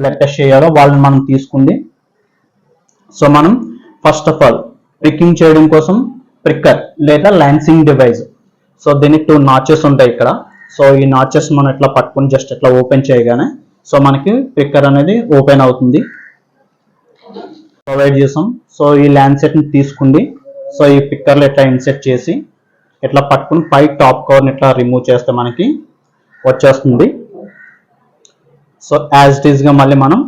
Blood test చేయాలో వాళ్ళని మనం తీసుకుంది. సో మనం ఫస్ట్ ఆఫ్ ఆల్ ప్రికింగ్ చేయడం కోసం ప్రిక్కర్ లేదా లాన్సింగ్ డివైస్ సో దీనికి టూ నాచెస్ ఉంటాయి ఇక్కడ. సో ఈ నాచెస్ మనం ఇట్లా పట్టుకుని జస్ట్ ఇట్లా ఓపెన్ చేయగానే సో మనకి ప్రిక్కర్ అనేది ఓపెన్ అవుతుంది. ప్రొవైడ్ చేసాం. సో ఈ ల్యాన్సెట్ని తీసుకుండి సో ఈ పిక్కర్లు ఇట్లా ఇన్సెట్ చేసి ఇట్లా పట్టుకుని పై టాప్ కవర్ని ఇట్లా రిమూవ్ చేస్తే మనకి వచ్చేస్తుంది. సో యాజ్ ఇట్ ఈస్గా మళ్ళీ మనం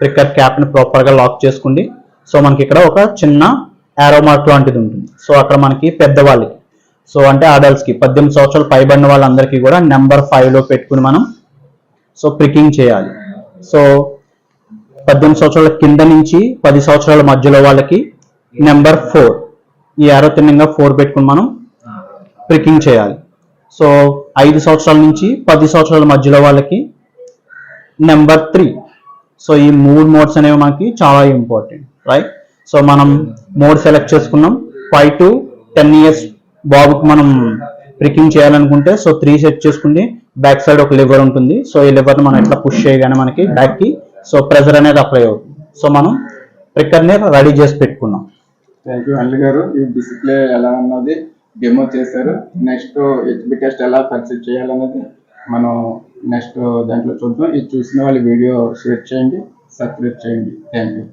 క్రికెట్ క్యాప్ని ప్రాపర్గా లాక్ చేసుకోండి సో మనకి ఇక్కడ ఒక చిన్న యారో మార్క్ లాంటిది ఉంటుంది. సో అక్కడ మనకి పెద్దవాళ్ళకి సో అంటే అడల్ట్స్కి పద్దెనిమిది సంవత్సరాలు పైబడిన వాళ్ళందరికీ కూడా నెంబర్ ఫైవ్లో పెట్టుకుని మనం సో ప్రికింగ్ చేయాలి. సో పద్దెనిమిది సంవత్సరాల కింద నుంచి పది సంవత్సరాల మధ్యలో వాళ్ళకి నెంబర్ ఫోర్ ఈ యారో తిన్నంగా ఫోర్ పెట్టుకుని మనం ప్రికింగ్ చేయాలి. సో ఐదు సంవత్సరాల నుంచి పది సంవత్సరాల మధ్యలో వాళ్ళకి నెంబర్ త్రీ సో ఈ మూడు మోడ్స్ అనేవి మనకి చాలా ఇంపార్టెంట్ రైట్ సో మనం మోడ్ సెలెక్ట్ చేసుకున్నాం. ఫైవ్ టు టెన్ ఇయర్స్ బాబుకి మనం ప్రికింగ్ చేయాలనుకుంటే సో త్రీ సెట్ చేసుకుంటే బ్యాక్ సైడ్ ఒక లివర్ ఉంటుంది. సో ఈ లివర్ మనం ఎట్లా పుష్ చేయగానే మనకి బ్యాక్కి సో ప్రెజర్ అనేది అప్లై అవుతుంది. సో మనం ప్రిక్కర్ని రెడీ చేసి పెట్టుకున్నాం. థ్యాంక్ యూ అల్లి గారు. ఈ డిస్ప్లే ఎలా అన్నది డెమో చేశారు. నెక్స్ట్ హెచ్బి టెస్ట్ ఎలా పర్చేజ్ చేయాలన్నది మనం నెక్స్ట్ దాంట్లో చూద్దాం. ఇది చూసిన వాళ్ళు వీడియో షేర్ చేయండి. సబ్స్క్రైబ్ చేయండి. Thank you